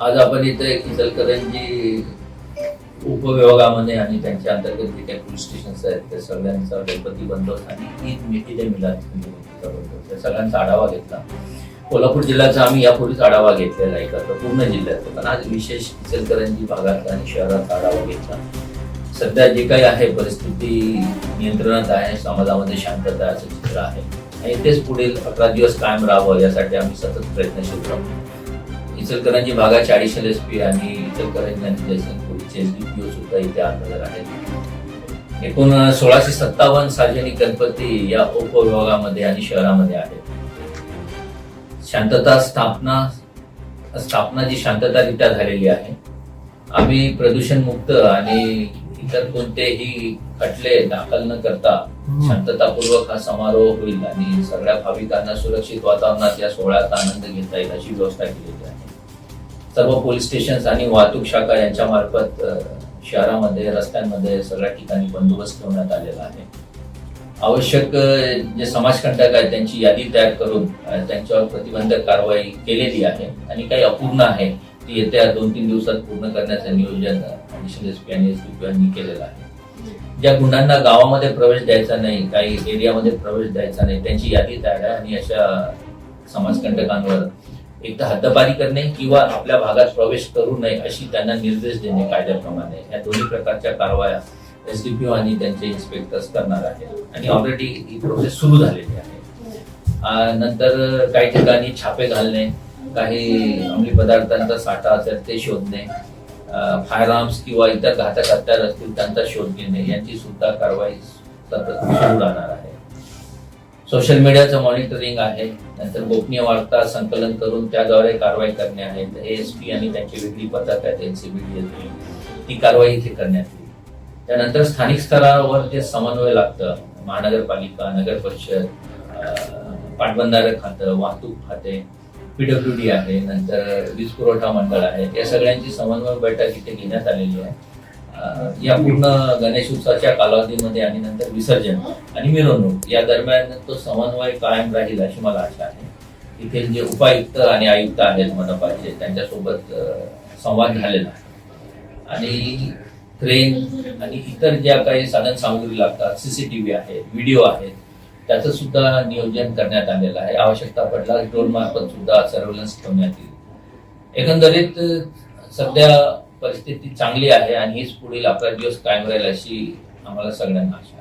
आज आपण इथे इचलकरंजी उपविभागामध्ये आणि त्यांच्या अंतर्गत जे काही पोलीस स्टेशन्स आहेत त्या सगळ्यांचा गणपती बंदोबस्त आणि ईद मिठी मिलाद सगळ्यांचा आढावा घेतला. कोल्हापूर जिल्ह्याचा आम्ही यापूर्वीच आढावा घेतलेला आहे तर पूर्ण जिल्ह्याचा. पण आज विशेष इचलकरंजी भागात आणि शहराचा आढावा घेतला. सध्या जे काही आहे परिस्थिती नियंत्रणात आहे समाजामध्ये शांतता आहे असं चित्र आहे. आणि तेच पुढील अकरा दिवस कायम राहावं यासाठी आम्ही सतत प्रयत्नशील राहू. इचलकरंजी भागाचे ॲडिशनल एस पी आणि इचलकरंजी आणि जयसिंगपूरचे एस डी पी ओ सुद्धा इथे हजर आहेत एकूण सोळाशे सत्तावन्न सार्वजनिक गणपती या उपविभागामध्ये आणि शहरामध्ये आहेत. शांतता स्थापना स्थापना जी शांततारित्या झालेली आहे आम्ही प्रदूषण मुक्त आणि इतर कोणतेही खटले दाखल न करता शांततापूर्वक हा समारोह होईल आणि सगळ्या भाविकांना सुरक्षित वातावरणात या सोहळ्याचा आनंद घेता येईल अशी व्यवस्था आहे. सर्व पोलीस स्टेशन आणि वाहतूक शाखा यांच्या मार्फत शहरामध्ये रस्त्यांमध्ये सगळ्या ठिकाणी बंदोबस्त ठेवण्यात आलेला आहे. आवश्यक जे समाजकंटक आहेत त्यांची यादी तयार करून त्यांच्यावर प्रतिबंधक कारवाई केलेली आहे. आणि काही अपूर्ण आहे ती येत्या दोन तीन दिवसात पूर्ण करण्याचं नियोजन एस पी आणि एस यांनी केलेलं आहे. ज्या गुंडांना गावामध्ये प्रवेश द्यायचा नाही काही एरियामध्ये प्रवेश द्यायचा नाही त्यांची यादी तयार आहे आणि अशा समाजकंटकांवर एक तर हद्दपारी करणे किंवा आपल्या भागात प्रवेश करू नये अशी त्यांना निर्देश देणे कायद्याप्रमाणे. या दोन्ही प्रकारच्या कारवाया एसडीपीओ आणि त्यांचे इन्स्पेक्टर्स करणार आहेत. आणि ऑलरेडी ही प्रोसेस सुरू झालेली आहे. नंतर काही ठिकाणी छापे घालणे काही अंमली पदार्थांचा साठा असेल ते शोधणे फायर आर्म्स किंवा इतर घातक हत्यार असतील त्यांचा शोध घेणे यांची सुद्धा कारवाई सतत सुरू राहणार आहे. सोशल मीडियाचं मॉनिटरिंग आहे. नंतर गोपनीय वार्ता संकलन करून त्याद्वारे कारवाई करणे आहे. पी आणि त्यांची वेगळी पथक आहेत एनसीबीडी ती कारवाई इथे करण्यात येईल. त्यानंतर स्थानिक स्तरावर जे समन्वय लागतं महानगरपालिका नगर परिषद पाटबंधारे खातं वाहतूक खाते पीडब्ल्यू डी आहे नंतर वीज पुरवठा मंडळ आहे. या सगळ्यांची समन्वय बैठक इथे घेण्यात आलेली आहे. या पूर्ण गणेश उत्सवाच्या कालावधीमध्ये आणि नंतर विसर्जन आणि मिरवणूक या दरम्यान तो समन्वय कायम राहील अशी मला आशा आहे. इथे जे उपायुक्त आणि आयुक्त आहेत मनपाचे त्यांच्यासोबत संवाद झालेला आहे. आणि क्रेन आणि इतर ज्या काही साधन सामग्री लागतात सीसीटीव्ही आहेत व्हिडिओ आहेत त्याचं सुद्धा नियोजन करण्यात आलेलं आहे. आवश्यकता पडल्यास ड्रोन मार्फत सुद्धा सर्व्हलन्स ठेवण्यात येईल. एकंदरीत सध्या परिस्थिती चांगली आहे आणि हीच पुढील अकरा दिवस कायम राहील अशी आम्हाला सगळ्यांना आशा